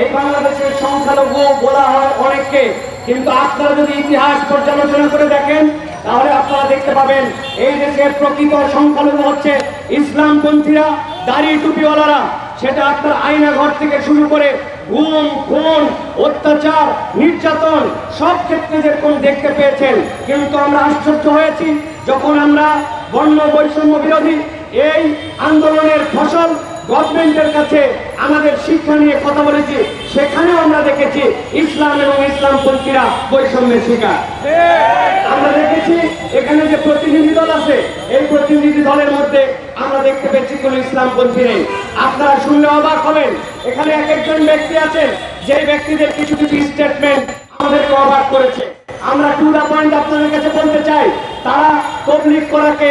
এই বাংলাদেশের সংখ্যালঘু বলা হয় অনেককে। কিন্তু আপনারা যদি ইতিহাস পর্যালোচনা করে দেখেন, তাহলে আপনারা দেখতে পাবেন এই দেশের প্রকৃত সংখ্যালঘু হচ্ছে ইসলামপন্থীরা, দাড়ি টুপিওয়ালারা। সেটা আপনার আয়না ঘর থেকে শুরু করে গুম খুন, অত্যাচার, নির্যাতন, সব ক্ষেত্রে যেরকম দেখতে পেয়েছেন। কিন্তু আমরা আশ্চর্য হয়েছি যখন আমরা বর্ণ বৈষম্য বিরোধী এই আন্দোলনের ফসল গভর্নমেন্টের কাছে আমাদের শিক্ষা নিয়ে কথা বলেছি, সেখানেও আমরা দেখেছি ইসলাম এবং ইসলাম ইসলামপন্থীরা বৈষম্যের শিকার। আমরা দেখেছি এখানে যে প্রতিনিধি দল আছে, এই প্রতিনিধি দলের মধ্যে আমরা দেখতে পেয়েছি কোনো ইসলামপন্থী নেই। আপনারা শুনলে অবাক হবেন, এখানে এক একজন ব্যক্তি আছেন, যে ব্যক্তিদের কিছু কিছু স্টেটমেন্ট আমাদেরকে অবাক করেছে। আমরা টু দা পয়েন্ট আপনাদের কাছে বলতে চাই, তারা তবলিক করাকে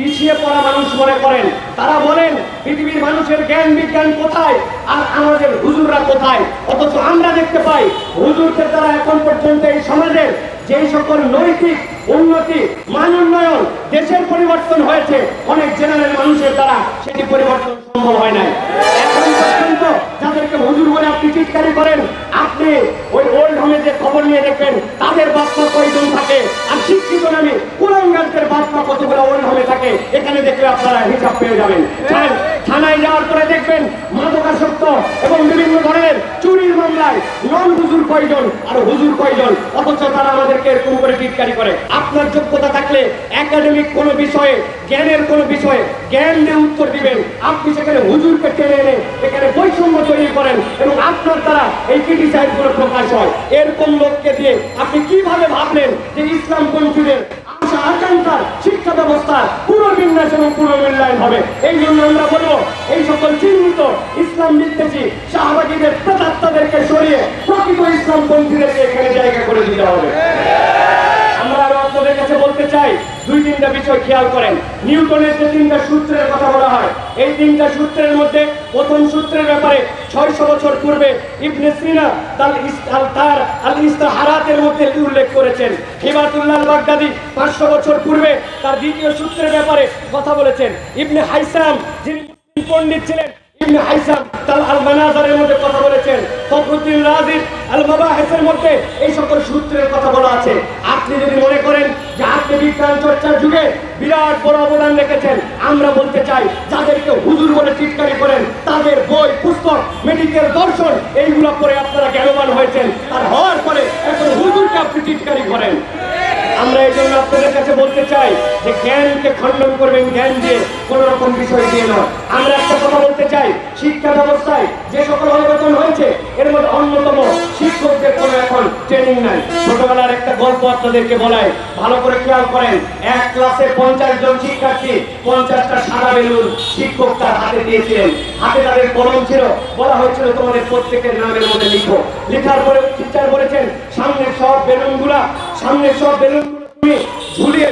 পিছিয়ে পড়া মানুষ মনে করেন। তারা বলেন, পৃথিবীর মানুষের জ্ঞান বিজ্ঞান কোথায়? আর আমাদের হুজুররা কোথায়? অথচ আমরা দেখতে পাই, হুজুরদের দ্বারা এখন পর্যন্ত এই সমাজের যেই সকল নৈতিক উন্নতি, মান উন্নয়ন, দেশের পরিবর্তন হয়েছে, অনেক জেনারেল মানুষের দ্বারা সেটি পরিবর্তন সম্ভব হয় নাই। এখন পর্যন্ত যাদেরকে হুজুর বলে আপনি চিৎকারি করেন, আপনি ওই ওল্ড হোমে যে খবর নিয়ে দেখবেন, তাদের বাপ্পা কয়জন থাকে? দেখলে আপনারা হিসাব পেয়ে যাবেন। থানায় যাওয়ার পরে দেখবেন মাদকাসক্ত এবং বিভিন্ন ধরনের চুরির মামলায় নন হুজুর কয়জন আর হুজুর কয়জন, অথচ তারা আমাদেরকে এরকম করে টিটকারি করে। আপনার যোগ্যতা থাকলে একাডেমিক কোনো বিষয়ে, জ্ঞানের কোনো বিষয়ে জ্ঞান দিয়ে উত্তর দিবেন। আপনি সেখানে হুজুরকে টেনে এনে এখানে বৈষম্য তৈরি করেন এবং আপনার দ্বারা এই ক্রিটিসাইজগুলো প্রকাশ হয়। এরকম লোককে দিয়ে আপনি কীভাবে ভাবলেন যে ইসলাম পন্থীদের আশা আকাঙ্ক্ষার শিক্ষা ব্যবস্থার পুনর্বিন্যাস মূল্যায়ন হবে। এই জন্য আমরা বলব, এই সকল চিহ্নিত ইসলাম বিদ্বেষী শাহবাগীদের প্রতাত্মাদেরকে সরিয়ে প্রকৃত ইসলাম পন্থীদেরকে এখানে জায়গা করে দিতে হবে। আমরা আরও আপনাদের কাছে বলতে চাই, দুই তিনটা বিষয় খেয়াল করেন। নিউটনের যে তিনটা সূত্রের কথা বলা হয়, এই তিনটা সূত্রের মধ্যে প্রথম সূত্রের ব্যাপারে ছয়শো বছর পূর্বে ইবনে সিনা তার তার আল ইস্তাহারাতের মধ্যে উল্লেখ করেছেন। হিবাতুল্লাহ বাগদাদি পাঁচশো বছর পূর্বে তার দ্বিতীয় সূত্রের ব্যাপারে কথা বলেছেন। ইবনে হাইসাম যিনি পণ্ডিত ছিলেন, ইবনে হাইসাম তার আল মানাজারের মধ্যে কথা বলেছেন। ফখরুদ্দিন রাজির আল মধ্যে এই সকল সূত্রের কথা বলা আছে। আপনি যদি মনে করেন যে আপনি বিজ্ঞান বিরাট বড় অবদান রেখেছেন। আমরা বলতে চাই, যাদেরকে হুজুর বলে চিৎকারি করেন, তাদের বই, পুস্তক মেডিকেল দর্শন, এইগুলো পরে আপনারা জ্ঞানবান হয়েছেন। আর হওয়ার পরে এখন হুজুরকে আপনি চিৎকারি করেন। আমরা এই জন্য আপনাদের কাছে বলতে চাই যে জ্ঞানকে খণ্ডন করবেন, জ্ঞান দিয়ে কোনো রকম বিষয় দিয়ে নয়। আমরা একটা কথা বলতে চাই শিক্ষা ব্যবস্থায় যে সকল অবগতন হয়েছে, এর মধ্যে অন্যতম শিক্ষকদের কোনো এখন ট্রেনিং নাই। ছোটবেলার একটা গল্প আপনাদেরকে বলায় ভালো করে খেয়াল করেন, এক ক্লাসে পঞ্চাশ জন শিক্ষার্থী পঞ্চাশটা সাদা বেলুন শিক্ষক তার হাতে দিয়েছিলেন। হাতে তাদের কলম ছিল, বলা হয়েছিল তোমাদের প্রত্যেকের নামের মধ্যে লিখো। লেখার পরে টিচার বলেছেন, সামনের সব বেলুনগুলা, সামনের সব বেলুনগুলো তুমি ঝুলিয়ে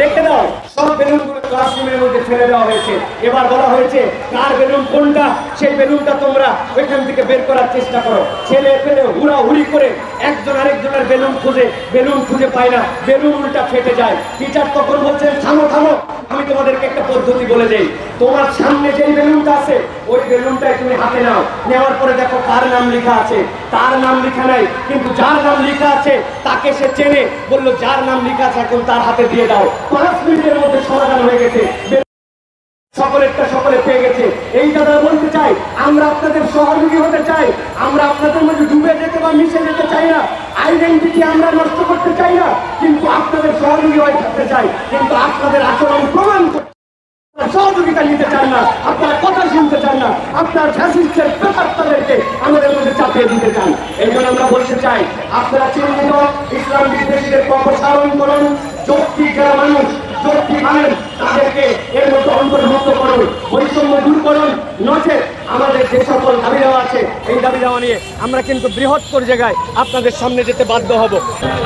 রেখে দাও সব বেলুনগুলো ক্লাসরুমের মধ্যে ফেলে দেওয়া হয়েছে। এবার বলা হয়েছে, কার বেলুন কোনটা, সেই বেলুনটা তোমরা ওইখান থেকে বের করার চেষ্টা করো। ছেলে পেলে হুড়া হুড়ি করে একজন আরেকজনের বেলুন খুঁজে বেলুন খুঁজে পায় না। বেলুন উল্টা ফেটে যায়। টিচার তখন বলছেন, থামো থামো, আমি তোমাদেরকে একটা পদ্ধতি বলে দেই। তোমার সামনে যেই বেলুনটা আছে, ওই বেলুনটাই তুমি হাতে নাও। নেওয়ার পরে দেখো কার নাম লেখা আছে। তার নাম লেখা নাই, কিন্তু যার নাম লেখা আছে, তাকে সে চেনে। বলল, যার নাম লেখা আছে, এখন তার হাতে দিয়ে দাও। পাঁচ মিনিটের মধ্যে সমাধান হয়ে গেছে। সকলেরটা সকলে পেয়ে গেছে। এই কথা বলতে চাই, আমরা আপনাদের সহযোগী হতে চাই, আমরা আপনাদের মধ্যে ডুবে যেতে বা মিশে যেতে চাই না। আইডেন্টিটি আমরা নষ্ট করতে চাই না, কিন্তু আপনাদের সহযোগী হয়ে থাকতে চাই। কিন্তু আপনাদের আচরণ প্রমাণ সহযোগিতা নিতে চান না, আপনারা কথা শুনতে চান না, আপনার ফ্যাসিস্টের প্রেতাত্মাদেরকে আমাদের মধ্যে চাপিয়ে দিতে চান। এই জন্য আমরা বলতে চাই, আপনারা চিহ্নিত ইসলাম বিদ্বেষীদের অপসারণ করুন, যৌক্তিক যারা মানুষ, যৌক্তিক মানেন তাদেরকে এর মধ্যে অন্তর্ভুক্ত করুন বৈষম্য দূর করুন নচে আমাদের যে সকল দাবি আছে, এই দাবি দেওয়া নিয়ে আমরা কিন্তু বৃহত্তর জায়গায় আপনাদের সামনে যেতে বাধ্য হব।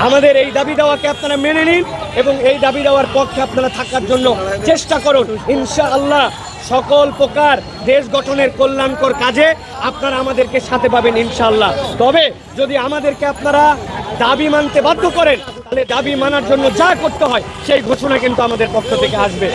আমাদের এই দাবি দেওয়াকে আপনারা মেনে নিন এবং এই দাবি দেওয়ার পক্ষে আপনারা থাকার জন্য চেষ্টা করুন। ইনশাআল্লাহ সকল প্রকার দেশ গঠনের কল্যাণকর কাজে আপনারা আমাদেরকে সাথে পাবেন ইনশাআল্লাহ। তবে যদি আমাদেরকে আপনারা দাবি মানতে বাধ্য করেন, তাহলে দাবি মানার জন্য যা করতে হয়, সেই ঘোষণা কিন্তু আমাদের পক্ষ থেকে আসবে।